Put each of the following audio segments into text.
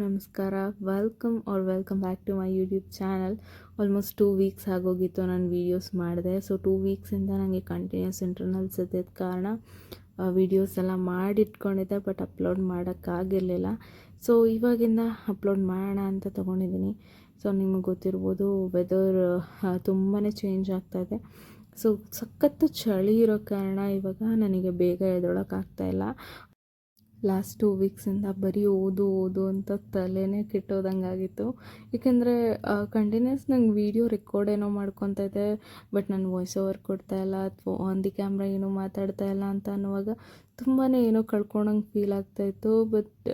ನಮಸ್ಕಾರ. Welcome or welcome back to my YouTube channel almost two weeks ಆಗೋಗಿತ್ತು ನಾನು videos ಮಾಡಿದೆ. ಸೊ ಟೂ ವೀಕ್ಸಿಂದ ನನಗೆ ಕಂಟಿನ್ಯೂಸ್ ಇಂಟರ್ನಲ್ಸ್ ಇದ್ದಿದ್ದ ಕಾರಣ ವೀಡಿಯೋಸ್ ಎಲ್ಲ ಮಾಡಿಟ್ಕೊಂಡಿದ್ದೆ ಬಟ್ ಅಪ್ಲೋಡ್ ಮಾಡೋಕ್ಕಾಗಿರಲಿಲ್ಲ ಸೊ ಇವಾಗಿಂದ ಅಪ್ಲೋಡ್ ಮಾಡೋಣ ಅಂತ ತೊಗೊಂಡಿದ್ದೀನಿ. ಸೊ ನಿಮಗೆ ಗೊತ್ತಿರ್ಬೋದು ವೆದರ್ ತುಂಬಾ ಚೇಂಜ್ ಆಗ್ತಾಯಿದೆ ಸೊ ಸಖತ್ತು ಚಳಿ ಇರೋ ಕಾರಣ ಇವಾಗ ನನಗೆ ಬೇಗ ಎದ್ದೊಳಕ್ಕಾಗ್ತಾಯಿಲ್ಲ ಲಾಸ್ಟ್ ಟೂ ವೀಕ್ಸಿಂದ ಬರೀ ಓದು ಓದು ಅಂತ ತಲೆನೇ ಆಗಿತ್ತು. ಏಕೆಂದರೆ ಕಂಟಿನ್ಯೂಸ್ ನಂಗೆ ವೀಡಿಯೋ ರೆಕಾರ್ಡ್ ಏನೋ ಮಾಡ್ಕೊತಾ ಇದ್ದೆ ಬಟ್ ನಾನು ವಾಯ್ಸ್ ಓವರ್ ಕೊಡ್ತಾ ಇಲ್ಲ, ಅಥವಾ ಆನ್ ದಿ ಕ್ಯಾಮ್ರಾ ಏನೂ ಮಾತಾಡ್ತಾ ಇಲ್ಲ ಅಂತ ಅನ್ನುವಾಗ ತುಂಬಾ ಏನೋ ಕಳ್ಕೊಂಡಂಗೆ ಫೀಲ್ ಆಗ್ತಾಯಿತ್ತು ಬಟ್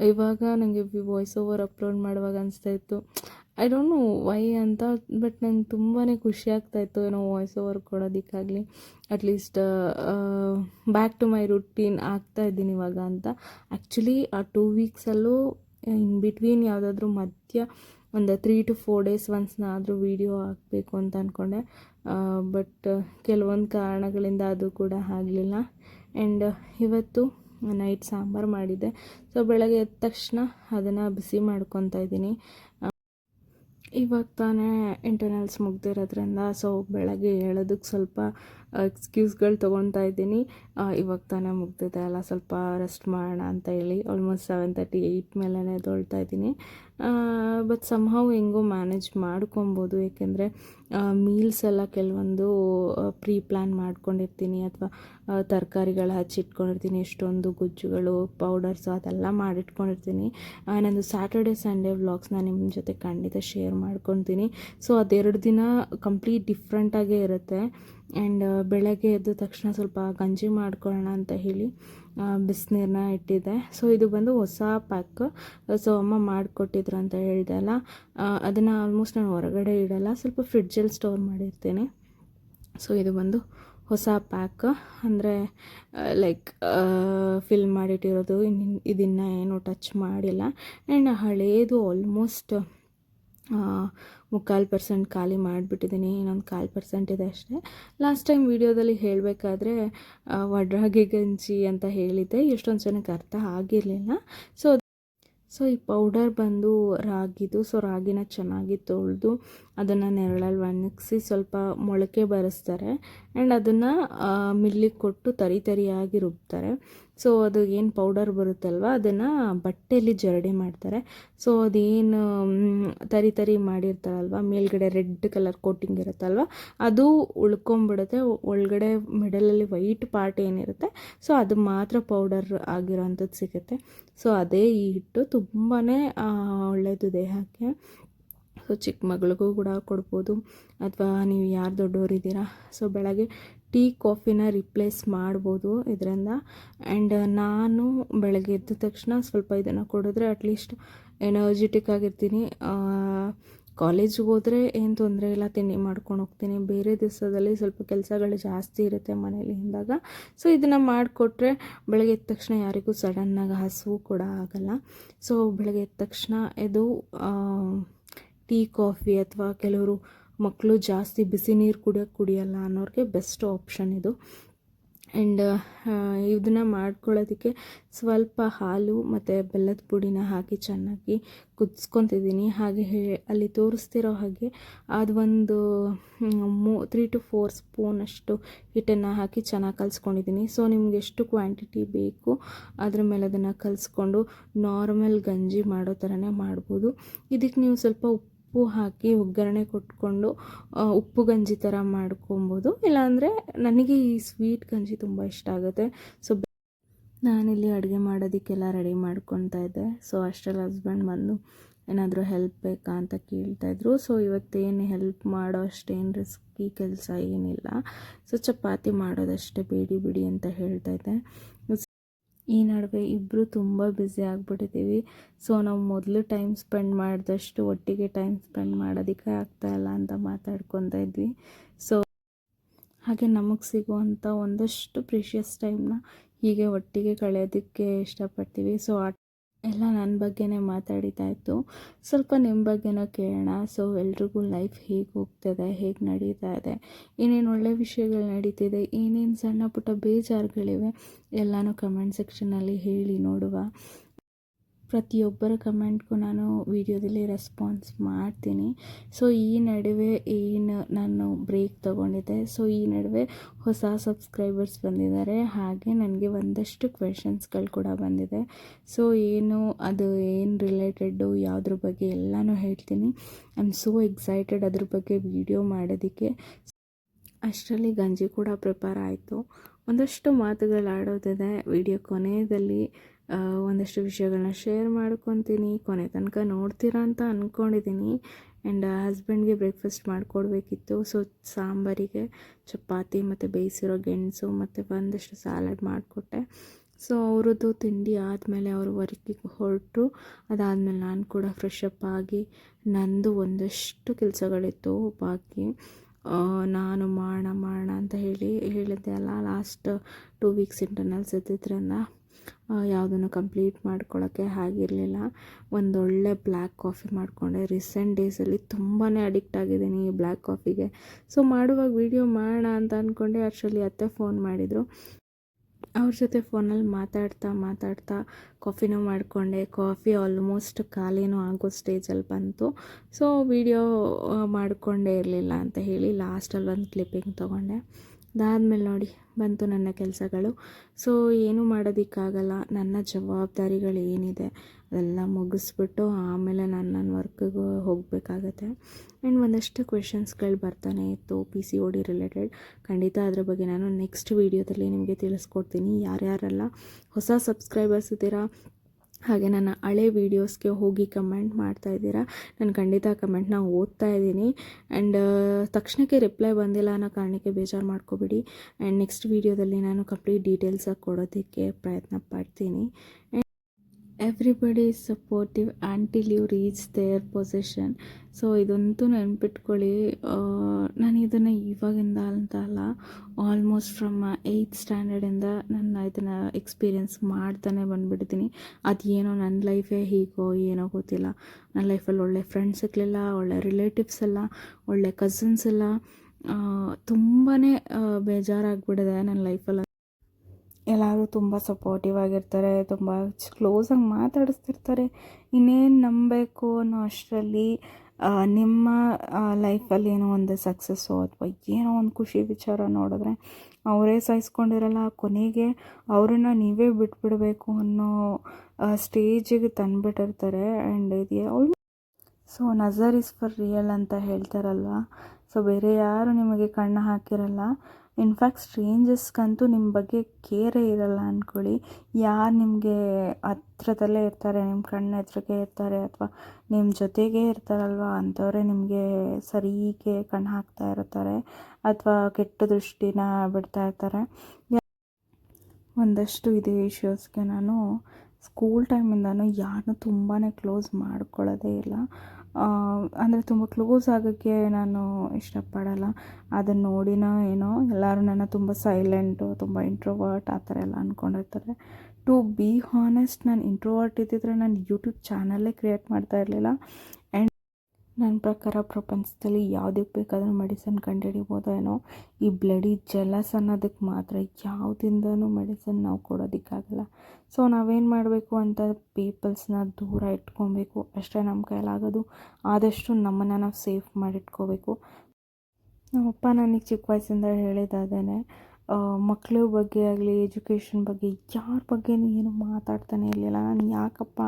ಇವಾಗ ನನಗೆ ವಾಯ್ಸ್ ಓವರ್ ಅಪ್ಲೋಡ್ ಮಾಡುವಾಗ ಅನಿಸ್ತಾಯಿತ್ತು ಐ ಡೋಂಟ್ ನೋ ವೈ ಅಂತ ಬಟ್ ನಂಗೆ ತುಂಬಾ ಖುಷಿ ಆಗ್ತಾಯಿತ್ತು ಏನೋ voice over ಕೊಡೋದಕ್ಕಾಗಲಿ. At least back to my routine ಆಗ್ತಾ ಇದ್ದೀನಿ ಇವಾಗ ಅಂತ. ಆ್ಯಕ್ಚುಲಿ ಆ ಟೂ ವೀಕ್ಸಲ್ಲೂ ಇನ್ ಬಿಟ್ವೀನ್ ಯಾವುದಾದ್ರೂ ಮಧ್ಯ ಒಂದು ತ್ರೀ ಟು ಫೋರ್ ಡೇಸ್ ಒನ್ಸ್ನಾದರೂ ವೀಡಿಯೋ ಹಾಕಬೇಕು ಅಂತ ಅಂದ್ಕೊಂಡೆ ಬಟ್ ಕೆಲವೊಂದು ಕಾರಣಗಳಿಂದ ಅದು ಕೂಡ ಆಗಲಿಲ್ಲ. ಆ್ಯಂಡ್ ಇವತ್ತು ನೈಟ್ ಸಾಂಬಾರು ಮಾಡಿದ್ದೆ. ಸೊ ಬೆಳಗ್ಗೆ ಎದ್ದ ತಕ್ಷಣ ಅದನ್ನು ಬಿಸಿ ಮಾಡ್ಕೊತಾ ಇದ್ದೀನಿ. ಇವಾಗ ತಾನೇ ಇಂಟರ್ನಲ್ಸ್ ಮುಗ್ದಿರೋದ್ರಿಂದ ಸೊ ಬೆಳಗ್ಗೆ ಹೇಳೋದಕ್ಕೆ ಸ್ವಲ್ಪ ಎಕ್ಸ್ಕ್ಯೂಸ್ಗಳು ತೊಗೊತಾ ಇದ್ದೀನಿ. ಇವಾಗ ತಾನೇ ಮುಗ್ದಿದೆ ಅಲ್ಲ, ಸ್ವಲ್ಪ ರೆಸ್ಟ್ ಮಾಡೋಣ ಅಂತ ಹೇಳಿ ಆಲ್ಮೋಸ್ಟ್ ಸೆವೆನ್ ತರ್ಟಿ ಏಯ್ಟ್ ಮೇಲೇ ತೊಳ್ತಾ ಇದ್ದೀನಿ. ಬಟ್ ಸಮ್ಹೌ ಹೆಂಗೋ ಮ್ಯಾನೇಜ್ ಮಾಡ್ಕೊಬೋದು. ಏಕೆಂದರೆ ಮೀಲ್ಸ್ ಎಲ್ಲ ಕೆಲವೊಂದು ಪ್ರೀ ಪ್ಲ್ಯಾನ್ ಮಾಡ್ಕೊಂಡಿರ್ತೀನಿ ಅಥವಾ ತರಕಾರಿಗಳು ಹಚ್ಚಿಟ್ಕೊಂಡಿರ್ತೀನಿ ಎಷ್ಟೊಂದು ಗುಜ್ಜುಗಳು ಪೌಡರ್ಸು ಅದೆಲ್ಲ ಮಾಡಿಟ್ಕೊಂಡಿರ್ತೀನಿ. ನಂದು ಸ್ಯಾಟರ್ಡೆ ಸಂಡೇ ವ್ಲಾಗ್ಸ್ನ ನಿಮ್ಮ ಜೊತೆ ಖಂಡಿತ ಶೇರ್ ಮಾಡ್ಕೊತೀನಿ. ಸೊ ಅದೆರಡು ದಿನ ಕಂಪ್ಲೀಟ್ ಡಿಫ್ರೆಂಟಾಗೇ ಇರುತ್ತೆ. ಆ್ಯಂಡ್ ಬೆಳಗ್ಗೆ ಎದ್ದ ತಕ್ಷಣ ಸ್ವಲ್ಪ ಗಂಜಿ ಮಾಡ್ಕೊಳ್ಳೋಣ ಅಂತ ಹೇಳಿ ಬಿಸಿನೀರನ್ನ ಇಟ್ಟಿದ್ದೆ. ಸೊ ಇದು ಬಂದು ಹೊಸ ಪ್ಯಾಕ್ ಸೊ ಅಮ್ಮ ಮಾಡಿಕೊಟ್ಟಿದ್ರು ಅಂತ ಹೇಳಿದೆ ಅಲ್ಲ. ಅದನ್ನು ಆಲ್ಮೋಸ್ಟ್ ನಾನು ಹೊರಗಡೆ ಇಡಲ್ಲ, ಸ್ವಲ್ಪ ಫ್ರಿಡ್ಜಲ್ಲಿ ಸ್ಟೋರ್ ಮಾಡಿರ್ತೀನಿ. ಸೊ ಇದು ಬಂದು ಹೊಸ ಪ್ಯಾಕ್ ಅಂದರೆ ಲೈಕ್ ಫಿಲ್ ಮಾಡಿಟ್ಟಿರೋದು ಇನ್ನು ಇದನ್ನು ಏನು ಟಚ್ ಮಾಡಿಲ್ಲ. ಆ್ಯಂಡ್ ಹಳೇದು ಆಲ್ಮೋಸ್ಟ್ ಮುಕ್ಕಾಲು ಪರ್ಸೆಂಟ್ ಖಾಲಿ ಮಾಡಿಬಿಟ್ಟಿದ್ದೀನಿ, ಇನ್ನೊಂದು ಕಾಲು ಪರ್ಸೆಂಟ್ ಇದೆ ಅಷ್ಟೇ. ಲಾಸ್ಟ್ ಟೈಮ್ ವೀಡಿಯೋದಲ್ಲಿ ಹೇಳಬೇಕಾದ್ರೆ ವಡ್ರಾಗಿ ಗಂಜಿ ಅಂತ ಹೇಳಿದ್ದೆ, ಎಷ್ಟೊಂದು ಜನಕ್ಕೆ ಅರ್ಥ ಆಗಿರಲಿಲ್ಲ. ಸೊ ಸೊ ಈ ಪೌಡರ್ ಬಂದು ರಾಗಿದು ಸೊ ರಾಗಿನ ಚೆನ್ನಾಗಿ ತೊಳೆದು ಅದನ್ನು ನೆರಳಲ್ಲಿ ಒಣಗಿಸಿ ಸ್ವಲ್ಪ ಮೊಳಕೆ ಬರೆಸ್ತಾರೆ. ಆ್ಯಂಡ್ ಅದನ್ನು ಮಿಲ್ಲಿಗೆ ಕೊಟ್ಟು ತರಿ ತರಿಯಾಗಿ ರುಬ್ತಾರೆ. ಸೊ ಅದು ಏನು ಪೌಡರ್ ಬರುತ್ತಲ್ವ? ಅದನ್ನು ಬಟ್ಟೆಯಲ್ಲಿ ಜರಡಿ ಮಾಡ್ತಾರೆ. ಸೊ ಅದೇನು ತರಿ ತರಿ ಮಾಡಿರ್ತಾರಲ್ವ? ಮೇಲ್ಗಡೆ ರೆಡ್ ಕಲರ್ ಕೋಟಿಂಗ್ ಇರುತ್ತಲ್ವ? ಅದು ಉಳ್ಕೊಂಬಿಡುತ್ತೆ. ಒಳಗಡೆ ಮಿಡಲಲ್ಲಿ ವೈಟ್ ಪಾರ್ಟ್ ಏನಿರುತ್ತೆ. ಸೊ ಅದು ಮಾತ್ರ ಪೌಡರ್ ಆಗಿರೋಂಥದ್ದು ಸಿಗುತ್ತೆ. ಸೊ ಅದೇ ಈ ಹಿಟ್ಟು. ತುಂಬಾ ಒಳ್ಳೆಯದು ದೇಹಕ್ಕೆ. ಸೊ ಚಿಕ್ಕ ಮಗಳಿಗೂ ಕೂಡ ಕೊಡ್ಬೋದು. ಅಥವಾ ನೀವು ಯಾರು ದೊಡ್ಡವರಿದ್ದೀರಾ ಸೊ ಬೆಳಗ್ಗೆ ಟೀ, ಕಾಫಿನ ರಿಪ್ಲೇಸ್ ಮಾಡ್ಬೋದು ಇದರಿಂದ. ಆ್ಯಂಡ್ ನಾನು ಬೆಳಗ್ಗೆ ಎದ್ದ ತಕ್ಷಣ ಸ್ವಲ್ಪ ಇದನ್ನು ಕೊಡಿದ್ರೆ ಅಟ್ಲೀಸ್ಟ್ ಎನರ್ಜಿಟಿಕ್ ಆಗಿರ್ತೀನಿ. ಕಾಲೇಜಿಗೆ ಹೋದರೆ ಏನು ತೊಂದರೆ ಇಲ್ಲ, ತಿಂಡಿ ಮಾಡ್ಕೊಂಡು ಹೋಗ್ತೀನಿ. ಬೇರೆ ದಿವಸದಲ್ಲಿ ಸ್ವಲ್ಪ ಕೆಲಸಗಳು ಜಾಸ್ತಿ ಇರುತ್ತೆ ಮನೇಲಿ ಹಿಂದಾಗ ಸೊ ಇದನ್ನು ಮಾಡಿಕೊಟ್ರೆ ಬೆಳಗ್ಗೆ ಎದ್ದ ತಕ್ಷಣ ಯಾರಿಗೂ ಸಡನ್ನಾಗಿ ಹಸುವು ಕೂಡ ಆಗಲ್ಲ. ಸೊ ಬೆಳಗ್ಗೆ ಎದ್ದ ತಕ್ಷಣ ಇದು ಟೀ, ಕಾಫಿ ಅಥವಾ ಕೆಲವರು ಮಕ್ಕಳು ಜಾಸ್ತಿ ಬಿಸಿ ನೀರು ಕುಡಿಯೋಕ್ಕೆ ಕುಡಿಯಲ್ಲ ಅನ್ನೋರಿಗೆ ಬೆಸ್ಟ್ ಆಪ್ಷನ್ ಇದು. ಆ್ಯಂಡ್ ಇದನ್ನು ಮಾಡ್ಕೊಳ್ಳೋದಕ್ಕೆ ಸ್ವಲ್ಪ ಹಾಲು ಮತ್ತು ಬೆಲ್ಲದ ಪುಡಿನ ಹಾಕಿ ಚೆನ್ನಾಗಿ ಕುದಿಸ್ಕೊತಿದ್ದೀನಿ. ಹಾಗೆ ಹೇ, ಅಲ್ಲಿ ತೋರಿಸ್ತಿರೋ ಹಾಗೆ ಅದು ಒಂದು ಮೂ ತ್ರೀ ಟು ಫೋರ್ ಸ್ಪೂನಷ್ಟು ಹಿಟ್ಟನ್ನು ಹಾಕಿ ಚೆನ್ನಾಗಿ ಕಲಿಸ್ಕೊಂಡಿದ್ದೀನಿ. ಸೊ ನಿಮ್ಗೆ ಎಷ್ಟು ಕ್ವಾಂಟಿಟಿ ಬೇಕು ಅದ್ರ ಮೇಲೆ ಅದನ್ನು ಕಲಿಸ್ಕೊಂಡು ನಾರ್ಮಲ್ ಗಂಜಿ ಮಾಡೋ ಥರನೇ ಮಾಡ್ಬೋದು. ಇದಕ್ಕೆ ನೀವು ಸ್ವಲ್ಪ ಉಪ್ಪು ಉಪ್ಪು ಹಾಕಿ ಒಗ್ಗರಣೆ ಕೊಟ್ಕೊಂಡು ಉಪ್ಪು ಗಂಜಿ ಥರ ಮಾಡ್ಕೊಬೋದು. ಇಲ್ಲಾಂದರೆ ನನಗೆ ಈ ಸ್ವೀಟ್ ಗಂಜಿ ತುಂಬ ಇಷ್ಟ ಆಗುತ್ತೆ. ಸೊ ನಾನಿಲ್ಲಿ ಅಡುಗೆ ಮಾಡೋದಕ್ಕೆಲ್ಲ ರೆಡಿ ಮಾಡ್ಕೊತಾ ಇದ್ದೆ. ಸೊ ಅಷ್ಟರಲ್ಲಿ ಹಸ್ಬೆಂಡ್ ಬಂದು ಏನಾದರೂ ಹೆಲ್ಪ್ ಬೇಕಾ ಅಂತ ಕೇಳ್ತಾಯಿದ್ರು ಸೊ ಇವತ್ತೇನು ಹೆಲ್ಪ್ ಮಾಡೋ ಅಷ್ಟೇನು ರಿಸ್ಕಿ ಕೆಲಸ ಏನಿಲ್ಲ. ಸೊ ಚಪಾತಿ ಮಾಡೋದಷ್ಟೇ, ಬೇಡಿ ಬಿಡಿ ಅಂತ ಹೇಳ್ತಾಯಿದ್ದೆ ಈ ನಡುವೆ ಇಬ್ಬರು ತುಂಬ ಬ್ಯುಸಿ ಆಗಿಬಿಟ್ಟಿದ್ದೀವಿ. ಸೊ ನಾವು ಮೊದಲು ಟೈಮ್ ಸ್ಪೆಂಡ್ ಮಾಡಿದಷ್ಟು ಒಟ್ಟಿಗೆ ಟೈಮ್ ಸ್ಪೆಂಡ್ ಮಾಡೋದಕ್ಕೆ ಆಗ್ತಾಯಿಲ್ಲ ಅಂತ ಮಾತಾಡ್ಕೊತಾ ಇದ್ವಿ. ಸೊ ಹಾಗೆ ನಮಗೆ ಸಿಗುವಂಥ ಒಂದಷ್ಟು ಪ್ರೀಷಿಯಸ್ ಟೈಮ್ನ ಹೀಗೆ ಒಟ್ಟಿಗೆ ಕಳೆಯೋದಕ್ಕೆ ಇಷ್ಟಪಡ್ತೀವಿ. ಸೊ ಆ ಎಲ್ಲ ನನ್ನ ಬಗ್ಗೆನೇ ಇತ್ತು. ಸ್ವಲ್ಪ ನಿಮ್ಮ ಬಗ್ಗೆನೂ ಕೇಳೋಣ. ಸೊ, ಎಲ್ರಿಗೂ ಲೈಫ್ ಹೇಗೆ ಹೋಗ್ತದೆ, ಹೇಗೆ ನಡೀತಾ ಇದೆ, ಏನೇನು ಒಳ್ಳೆ ವಿಷಯಗಳು ನಡೀತಿದೆ, ಏನೇನು ಸಣ್ಣ ಪುಟ್ಟ ಬೇಜಾರುಗಳಿವೆ, ಎಲ್ಲನೂ ಕಮೆಂಟ್ ಸೆಕ್ಷನಲ್ಲಿ ಹೇಳಿ ನೋಡುವ. ಪ್ರತಿಯೊಬ್ಬರ ಕಮೆಂಟ್ಗೂ ನಾನು ವೀಡಿಯೋದಲ್ಲಿ ರೆಸ್ಪಾನ್ಸ್ ಮಾಡ್ತೀನಿ. ಸೊ, ಈ ನಡುವೆ ಏನು ನಾನು ಬ್ರೇಕ್ ತೊಗೊಂಡಿದ್ದೆ. ಸೊ, ಈ ನಡುವೆ ಹೊಸ ಸಬ್ಸ್ಕ್ರೈಬರ್ಸ್ ಬಂದಿದ್ದಾರೆ. ಹಾಗೆ ನನಗೆ ಒಂದಷ್ಟು ಕ್ವೆಶನ್ಸ್ಗಳು ಕೂಡ ಬಂದಿದೆ. ಸೊ, ಏನು, ಅದು ಏನು ರಿಲೇಟೆಡ್ಡು ಯಾವುದ್ರ ಬಗ್ಗೆ ಎಲ್ಲನೂ ಹೇಳ್ತೀನಿ. ಐ ಆಮ್ ಸೋ ಎಕ್ಸೈಟೆಡ್ ಅದ್ರ ಬಗ್ಗೆ ವೀಡಿಯೋ ಮಾಡೋದಕ್ಕೆ. ಅಷ್ಟರಲ್ಲಿ ಗಂಜಿ ಕೂಡ ಪ್ರಿಪೇರ್ ಆಯಿತು. ಒಂದಷ್ಟು ಮಾತುಗಳಾಡೋದಿದೆ ವಿಡಿಯೋ ಕೊನೆಯಲ್ಲಿ. ಒಂದಷ್ಟು ವಿಷಯಗಳನ್ನ ಶೇರ್ ಮಾಡ್ಕೊತೀನಿ. ಕೊನೆ ತನಕ ನೋಡ್ತೀರಾ ಅಂತ ಅಂದ್ಕೊಂಡಿದ್ದೀನಿ ಆ್ಯಂಡ್ ಹಸ್ಬೆಂಡ್ಗೆ ಬ್ರೇಕ್ಫಾಸ್ಟ್ ಮಾಡಿಕೊಡ್ಬೇಕಿತ್ತು. ಸೊ ಸಾಂಬಾರಿಗೆ ಚಪಾತಿ ಮತ್ತು ಬೇಯಿಸಿರೋ ಗೆಣಸು ಮತ್ತು ಒಂದಷ್ಟು ಸ್ಯಾಲಡ್ ಮಾಡಿಕೊಟ್ಟೆ. ಸೊ ಅವರದ್ದು ತಿಂಡಿ ಆದಮೇಲೆ ಅವರು ವರ್ಕಿಗೆ ಹೊರಟು ಅದಾದಮೇಲೆ ನಾನು ಕೂಡ ಫ್ರೆಶ್ ಅಪ್ ಆಗಿ ನಂದು ಒಂದಷ್ಟು ಕೆಲಸಗಳಿತ್ತು ಬಾಕಿ ನಾನು ಮಾಡೋಣ ಮಾಡೋಣ ಅಂತ ಹೇಳಿ ಹೇಳಿದ್ದೆ ಅಲ್ಲ ಲಾಸ್ಟ್ ಟೂ ವೀಕ್ಸ್ ಇಂಟರ್ನಲ್ಸ್ ಇದ್ದಿದ್ದರಿಂದ ಯಾವುದನ್ನು ಕಂಪ್ಲೀಟ್ ಮಾಡ್ಕೊಳ್ಳೋಕ್ಕೆ ಆಗಿರಲಿಲ್ಲ. ಒಂದೊಳ್ಳೆ ಬ್ಲ್ಯಾಕ್ ಕಾಫಿ ಮಾಡಿಕೊಂಡೆ. ರೀಸೆಂಟ್ ಡೇಸಲ್ಲಿ ತುಂಬಾ ಅಡಿಕ್ಟ್ ಆಗಿದ್ದೀನಿ ಈ ಬ್ಲ್ಯಾಕ್ ಕಾಫಿಗೆ ಸೊ ಮಾಡುವಾಗ ವೀಡಿಯೋ ಮಾಡೋಣ ಅಂತ ಅಂದ್ಕೊಂಡೆ ಆ್ಯಕ್ಚುಲಿ ಅತ್ತೆ ಫೋನ್ ಮಾಡಿದರು. ಅವ್ರ ಜೊತೆ ಫೋನಲ್ಲಿ ಮಾತಾಡ್ತಾ ಮಾತಾಡ್ತಾ ಕಾಫಿನೂ ಮಾಡಿಕೊಂಡೆ. ಕಾಫಿ ಆಲ್ಮೋಸ್ಟ್ ಖಾಲಿನೂ ಆಗೋ ಸ್ಟೇಜಲ್ಲಿ ಬಂತು. ಸೊ ವಿಡಿಯೋ ಮಾಡಿಕೊಂಡೇ ಇರಲಿಲ್ಲ ಅಂತ ಹೇಳಿ ಲಾಸ್ಟಲ್ಲಿ ಒಂದು ಕ್ಲಿಪ್ಪಿಂಗ್ ತೊಗೊಂಡೆ. ಅದಾದಮೇಲೆ ನೋಡಿ, ಬಂತು ನನ್ನ ಕೆಲಸಗಳು. ಸೊ ಏನೂ ಮಾಡೋದಕ್ಕಾಗಲ್ಲ. ನನ್ನ ಜವಾಬ್ದಾರಿಗಳು ಏನಿದೆ ಅದೆಲ್ಲ ಮುಗಿಸ್ಬಿಟ್ಟು ಆಮೇಲೆ ನಾನು ನನ್ನ ವರ್ಕಿಗೆ ಹೋಗಬೇಕಾಗತ್ತೆ. ಆ್ಯಂಡ್ ಒಂದಷ್ಟು ಕ್ವೆಶನ್ಸ್ಗಳು ಬರ್ತಾನೆ ಇತ್ತು P C O D related ಖಂಡಿತ ಅದ್ರ ಬಗ್ಗೆ ನಾನು ನೆಕ್ಸ್ಟ್ ವೀಡಿಯೋದಲ್ಲಿ ನಿಮಗೆ ತಿಳಿಸ್ಕೊಡ್ತೀನಿ. ಯಾರ್ಯಾರೆಲ್ಲ ಹೊಸ ಸಬ್ಸ್ಕ್ರೈಬರ್ಸ್ ಇದ್ದೀರಾ ಹಾಗೆ ನನ್ನ ಹಳೆ ವೀಡಿಯೋಸ್ಗೆ ಹೋಗಿ ಕಮೆಂಟ್ ಮಾಡ್ತಾ ಇದ್ದೀರಾ, ನಾನು ಖಂಡಿತ ಕಮೆಂಟ್ನ ಓದ್ತಾ ಇದ್ದೀನಿ. ಆ್ಯಂಡ್ ತಕ್ಷಣಕ್ಕೆ ರಿಪ್ಲೈ ಬಂದಿಲ್ಲ ಅನ್ನೋ ಕಾರಣಕ್ಕೆ ಬೇಜಾರು ಮಾಡ್ಕೋಬೇಡಿ. ಆ್ಯಂಡ್ ನೆಕ್ಸ್ಟ್ ವೀಡಿಯೋದಲ್ಲಿ ನಾನು ಕಂಪ್ಲೀಟ್ ಡೀಟೇಲ್ಸಾಗಿ ಕೊಡೋದಕ್ಕೆ ಪ್ರಯತ್ನ ಪಡ್ತೀನಿ. Everybody is supportive until you reach their position so ಇದಂತೂ ನೆನ್ಪಿಟ್ಕೊಳ್ಳಿ. ನಾನು ಇದನ್ನು ಇವಾಗಿಂದ ಅಂತ ಅಲ್ಲ ಆಲ್ಮೋಸ್ಟ್ ಫ್ರಮ್ ಏಯ್ತ್ ಸ್ಟ್ಯಾಂಡರ್ಡಿಂದ ನನ್ನ ಇದನ್ನು ಎಕ್ಸ್ಪೀರಿಯೆನ್ಸ್ ಮಾಡ್ತಾನೆ ಬಂದುಬಿಡ್ತೀನಿ. ಅದೇನೋ ನನ್ನ ಲೈಫೇ ಹೀಗೋ ಏನೋ ಗೊತ್ತಿಲ್ಲ. ನನ್ನ ಲೈಫಲ್ಲಿ ಒಳ್ಳೆ ಫ್ರೆಂಡ್ಸ್ ಸಿಕ್ಕಲಿಲ್ಲ ಒಳ್ಳೆ ರಿಲೇಟಿವ್ಸ್ ಎಲ್ಲ, ಒಳ್ಳೆ ಕಸಿನ್ಸ್ ಎಲ್ಲ. ತುಂಬಾ ಬೇಜಾರಾಗ್ಬಿಡಿದೆ ನನ್ನ ಲೈಫಲ್ಲಿ ಎಲ್ಲರೂ ತುಂಬ ಸಪೋರ್ಟಿವ್ ಆಗಿರ್ತಾರೆ, ತುಂಬ ಕ್ಲೋಸಾಗಿ ಮಾತಾಡಿಸ್ತಿರ್ತಾರೆ. ಇನ್ನೇನು ನಂಬಬೇಕು ಅನ್ನೋ ಅಷ್ಟರಲ್ಲಿ ನಿಮ್ಮ ಲೈಫಲ್ಲಿ ಏನೋ ಒಂದು ಸಕ್ಸಸ್ಸು ಅಥವಾ ಏನೋ ಒಂದು ಖುಷಿ ವಿಚಾರ ನೋಡಿದ್ರೆ ಅವರೇ ಸಹಿಸ್ಕೊಂಡಿರಲ್ಲ ಕೊನೆಗೆ ಅವರನ್ನ ನೀವೇ ಬಿಟ್ಬಿಡಬೇಕು ಅನ್ನೋ ಸ್ಟೇಜಿಗೆ ತಂದುಬಿಟ್ಟಿರ್ತಾರೆ. ಆ್ಯಂಡ್ ಇದು ಆಲ್ ಸೊ ನಜರ್ ಇಸ್ ಫರ್ ರಿಯಲ್ ಅಂತ ಹೇಳ್ತಾರಲ್ವ? ಸೊ ಬೇರೆ ಯಾರು ನಿಮಗೆ ಕಣ್ಣು ಹಾಕಿರಲ್ಲ? ಇನ್ಫ್ಯಾಕ್ಟ್ ಸ್ಟ್ರೇಂಜರ್ಸ್ಗಂತೂ ನಿಮ್ಮ ಬಗ್ಗೆ ಕೇರೇ ಇರಲ್ಲ ಅಂದ್ಕೊಳ್ಳಿ ಯಾರು ನಿಮಗೆ ಹತ್ರದಲ್ಲೇ ಇರ್ತಾರೆ ನಿಮ್ಮ ಕಣ್ಣು ಎದುರಿಗೆ ಇರ್ತಾರೆ ಅಥವಾ ನಿಮ್ಮ ಜೊತೆಗೇ ಇರ್ತಾರಲ್ವ ಅಂಥವರೇ ನಿಮಗೆ ಸರಿಗೆ ಕಣ್ಣು ಹಾಕ್ತಾ ಇರ್ತಾರೆ ಅಥವಾ ಕೆಟ್ಟ ದೃಷ್ಟಿನ ಬಿಡ್ತಾ ಇರ್ತಾರೆ. ಒಂದಷ್ಟು ಇದೆ ಇಶ್ಯೂಸ್ಗೆ ನಾನು ಸ್ಕೂಲ್ ಟೈಮಿಂದನೂ ಯಾರನ್ನೂ ತುಂಬಾ ಕ್ಲೋಸ್ ಮಾಡ್ಕೊಳ್ಳೋದೇ ಇಲ್ಲ. ಅಂದರೆ ತುಂಬ ಕ್ಲೋಸ್ ಆಗೋಕ್ಕೆ ನಾನು ಇಷ್ಟಪಡಲ್ಲ. ಅದನ್ನು ನೋಡಿನೋ ಏನೋ, ಎಲ್ಲರೂ ನನ್ನ ತುಂಬ ಸೈಲೆಂಟು ತುಂಬ ಇಂಟ್ರೋವರ್ಟ್ ಆ ಥರ ಎಲ್ಲ ಅಂದ್ಕೊಂಡಿರ್ತಾರೆ ಟು ಬಿ ಹಾನೆಸ್ಟ್ ನಾನು ಇಂಟ್ರೋವರ್ಟ್ ಇದ್ದಿದ್ರೆ ನಾನು ಯೂಟ್ಯೂಬ್ ಚಾನಲ್ಲೇ ಕ್ರಿಯೇಟ್ ಮಾಡ್ತಾ ಇರಲಿಲ್ಲ. ಆ್ಯಂಡ್ ನನ್ನ ಪ್ರಕಾರ ಪ್ರಪಂಚದಲ್ಲಿ ಯಾವುದಕ್ಕೆ ಬೇಕಾದರೂ ಮೆಡಿಸನ್ ಕಂಡುಹಿಡಿಬೋದೋ ಏನೋ. ಈ ಬ್ಲಡಿ ಜೆಲಸ್ ಅನ್ನೋದಕ್ಕೆ ಮಾತ್ರ ಯಾವುದಿಂದನೂ ಮೆಡಿಸನ್ ನಾವು ಕೊಡೋದಕ್ಕಾಗಲ್ಲ. ಸೊ, ನಾವೇನು ಮಾಡಬೇಕು ಅಂತ ಪೀಪಲ್ಸ್ನ ದೂರ ಇಟ್ಕೊಬೇಕು. ಅಷ್ಟೇ ನಮ್ಮ ಕೈಲಾಗೋದು. ಆದಷ್ಟು ನಮ್ಮನ್ನು ನಾವು ಸೇಫ್ ಮಾಡಿಟ್ಕೋಬೇಕು. ನಮ್ಮಪ್ಪ ನನಗೆ ಚಿಕ್ಕ ವಯಸ್ಸಿಂದ ಹೇಳಿದ್ದಾದೇನೆ ಮಕ್ಕಳ ಬಗ್ಗೆ ಆಗಲಿ ಎಜುಕೇಷನ್ ಬಗ್ಗೆ ಯಾರ ಬಗ್ಗೆ ಏನು ಮಾತಾಡ್ತಾನೆ ಇರಲಿಲ್ಲ. ನಾನು ಯಾಕಪ್ಪ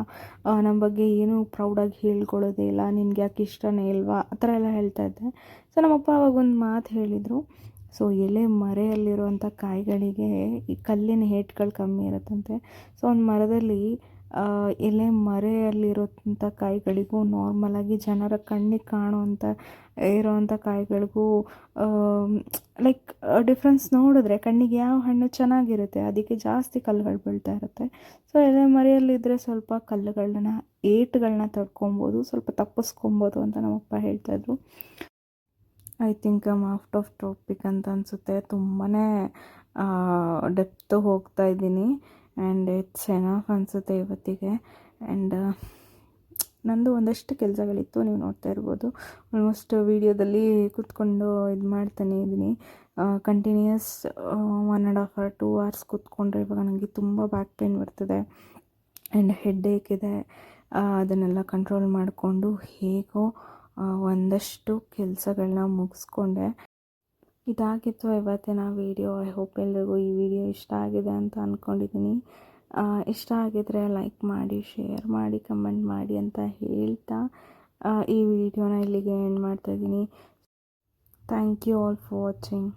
ನಮ್ಮ ಬಗ್ಗೆ ಏನೂ ಪ್ರೌಡಾಗಿ ಹೇಳ್ಕೊಳ್ಳೋದೇ ಇಲ್ಲ, ನಿನ್ಗೆ ಯಾಕೆ ಇಷ್ಟನೇ ಇಲ್ವಾ? ಆ ಥರ ಎಲ್ಲ ಹೇಳ್ತಾ ಇದ್ದೆ. ಸೊ ನಮ್ಮಪ್ಪ ಅವಾಗ ಒಂದು ಮಾತು ಹೇಳಿದರು. ಸೊ ಎಲೆ ಮರೆಯಲ್ಲಿರುವಂಥ ಕಾಯಿಗಳಿಗೆ ಈ ಕಲ್ಲಿನ ಹೇಟ್ಗಳು ಕಮ್ಮಿ ಇರುತ್ತಂತೆ. ಸೊ ಒಂದು ಮರದಲ್ಲಿ ಎಲೆ ಮರೆಯಲ್ಲಿರೋಂಥ ಕಾಯಿಗಳಿಗೂ ನಾರ್ಮಲಾಗಿ ಜನರ ಕಣ್ಣಿಗೆ ಕಾಣುವಂಥ, ಇರೋವಂಥ ಕಾಯಿಗಳಿಗೂ ಲೈಕ್ ಡಿಫ್ರೆನ್ಸ್ ನೋಡಿದ್ರೆ ಕಣ್ಣಿಗೆ ಯಾವ ಹಣ್ಣು ಚೆನ್ನಾಗಿರುತ್ತೆ, ಅದಕ್ಕೆ ಜಾಸ್ತಿ ಕಲ್ಲುಗಳು ಬೀಳ್ತಾ ಇರುತ್ತೆ. ಸೊ ಎಲೆ ಮರೆಯಲ್ಲಿದ್ದರೆ ಸ್ವಲ್ಪ ಕಲ್ಲುಗಳನ್ನ, ಏಟುಗಳನ್ನ ತಡ್ಕೊಬೋದು, ಸ್ವಲ್ಪ ತಪ್ಪಿಸ್ಕೊಬೋದು ಅಂತ ನಮ್ಮಪ್ಪ ಹೇಳ್ತಾಯಿದ್ರು I think I'm out of topic ಅಂತ ಅನಿಸುತ್ತೆ. ತುಂಬಾ ಡೆಪ್ತು ಹೋಗ್ತಾ ಇದ್ದೀನಿ. ಆ್ಯಂಡ್ ಇಟ್ಸ್ ಎನಫ್ ಅನಿಸುತ್ತೆ ಇವತ್ತಿಗೆ. ಆ್ಯಂಡ್ ನಂದು ಒಂದಷ್ಟು ಕೆಲಸಗಳಿತ್ತು ನೀವು ನೋಡ್ತಾ ಇರ್ಬೋದು. ಆಲ್ಮೋಸ್ಟ್ ವೀಡಿಯೋದಲ್ಲಿ ಕೂತ್ಕೊಂಡು ಇದು ಮಾಡ್ತಾನೆ ಇದ್ದೀನಿ. Continuous one and half hour two hours ಕೂತ್ಕೊಂಡ್ರೆ ಇವಾಗ ನನಗೆ ತುಂಬ ಬ್ಯಾಕ್ ಪೇನ್ ಬರ್ತದೆ. ಆ್ಯಂಡ್ ಹೆಡ್ ಏಕ್ ಇದೆ ಅದನ್ನೆಲ್ಲ ಕಂಟ್ರೋಲ್ ಮಾಡಿಕೊಂಡು ಹೇಗೋ ಆ, ಒಂದಷ್ಟು ಕೆಲಸಗಳನ್ನ ಮುಗಿಸ್ಕೊಂಡೆ. ಇದಾಗಿತ್ತು ಇವತ್ತಿನ ವಿಡಿಯೋ ಐ ಹೋಪ್ ಎಲ್ರಿಗೂ ಈ ವಿಡಿಯೋ ಇಷ್ಟ ಆಗಿದೆ ಅಂತ ಅಂದ್ಕೊಂಡಿದ್ದೀನಿ ಇಷ್ಟ ಆಗಿದ್ರೆ ಲೈಕ್ ಮಾಡಿ ಶೇರ್ ಮಾಡಿ ಕಮೆಂಟ್ ಮಾಡಿ ಅಂತ ಹೇಳ್ತಾ ಈ ವಿಡಿಯೋನ ಇಲ್ಲಿಗೆ ಎಂಡ್ ಮಾಡ್ತಾಯಿದ್ದೀನಿ thank you all for watching